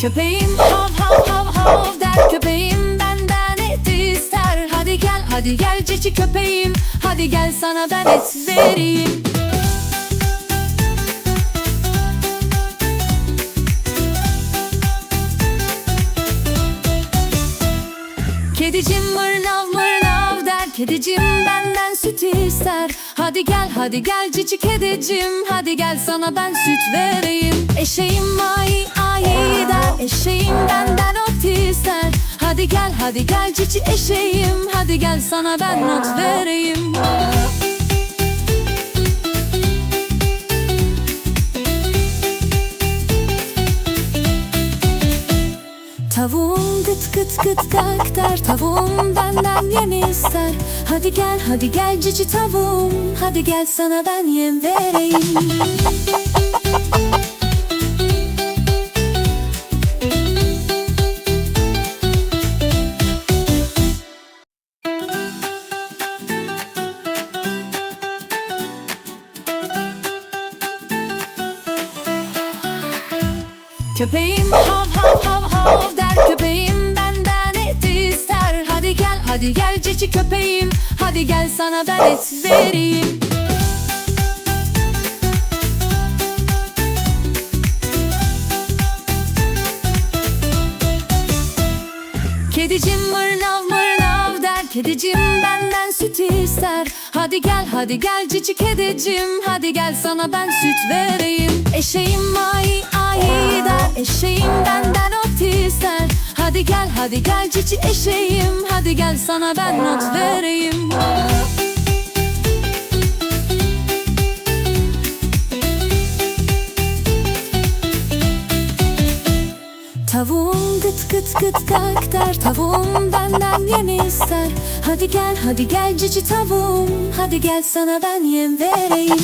Köpeğim hav hav hav hav der. Köpeğim benden et ister. Hadi gel hadi gel cici köpeğim. Hadi gel sana ben et vereyim. Kedicim mırnav mırnav der. Kedicim benden süt ister. Hadi gel hadi gel cici kedicim. Hadi gel sana ben süt vereyim. Eşeğim Hadi gel hadi gel cici eşeğim. Hadi gel sana ben not vereyim. Tavuğum gıt gıt gıt gak der Tavuğum benden yem ister. Hadi gel hadi gel cici tavuğum. Hadi gel sana ben yem vereyim Köpeğim hav hav hav hav der. Köpeğim benden et ister. Hadi gel hadi gel cici köpeğim. Hadi gel sana ben et vereyim. Kedicim mırnav mırnav der. Kedicim benden süt ister. Hadi gel hadi gel cici kedicim. Hadi gel sana ben süt vereyim. Eşeğim ay ay der Eşeğim benden ot ister. Hadi gel hadi gel cici eşeğim. Hadi gel sana ben not vereyim. Tavuğum gıt gıt gıt gak der Tavuğum benden yem ister. Hadi gel hadi gel cici tavuğum Hadi gel sana ben yem vereyim